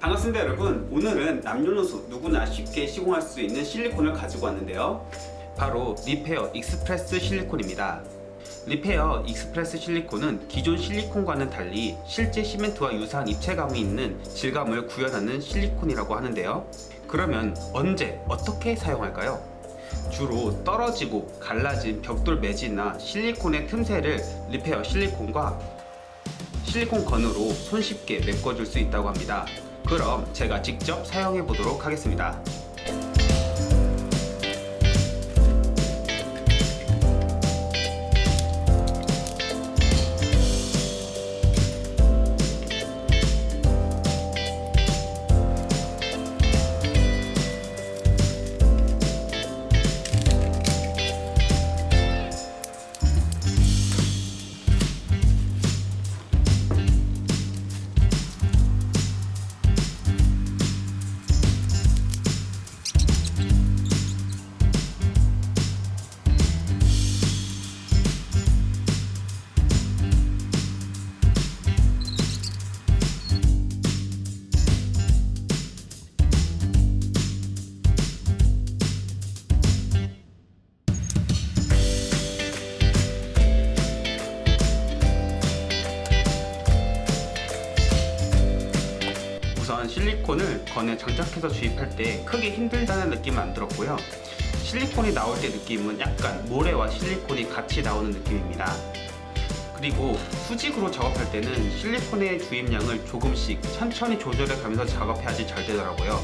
반갑습니다 여러분 오늘은 남녀노소 누구나 쉽게 시공할 수 있는 실리콘을 가지고 왔는데요 바로 리페어 익스프레스 실리콘입니다 리페어 익스프레스 실리콘은 기존 실리콘과는 달리 실제 시멘트와 유사한 입체감이 있는 질감을 구현하는 실리콘이라고 하는데요 그러면 언제 어떻게 사용할까요? 주로 떨어지고 갈라진 벽돌 매지나 실리콘의 틈새를 리페어 실리콘과 실리콘 건으로 손쉽게 메꿔줄 수 있다고 합니다. 그럼 제가 직접 사용해 보도록 하겠습니다. 우선 실리콘을 건에 장착해서 주입할 때 크게 힘들다는 느낌은 안 들었고요. 실리콘이 나올 때 느낌은 약간 모래와 실리콘이 같이 나오는 느낌입니다. 그리고 수직으로 작업할 때는 실리콘의 주입량을 조금씩 천천히 조절해 가면서 작업해야지 잘 되더라고요.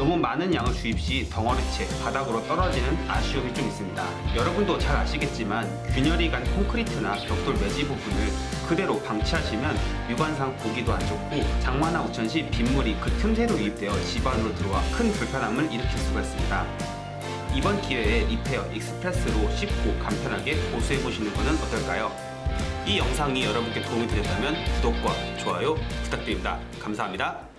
너무 많은 양을 주입 시 덩어리채 바닥으로 떨어지는 아쉬움이 좀 있습니다. 여러분도 잘 아시겠지만 균열이 간 콘크리트나 벽돌 매지 부분을 그대로 방치하시면 유관상 보기도 안 좋고 장마나 우천 시 빗물이 그 틈새로 유입되어 집 안으로 들어와 큰 불편함을 일으킬 수가 있습니다. 이번 기회에 리페어 익스프레스로 쉽고 간편하게 보수해 보시는 것은 어떨까요? 이 영상이 여러분께 도움이 되셨다면 구독과 좋아요 부탁드립니다. 감사합니다.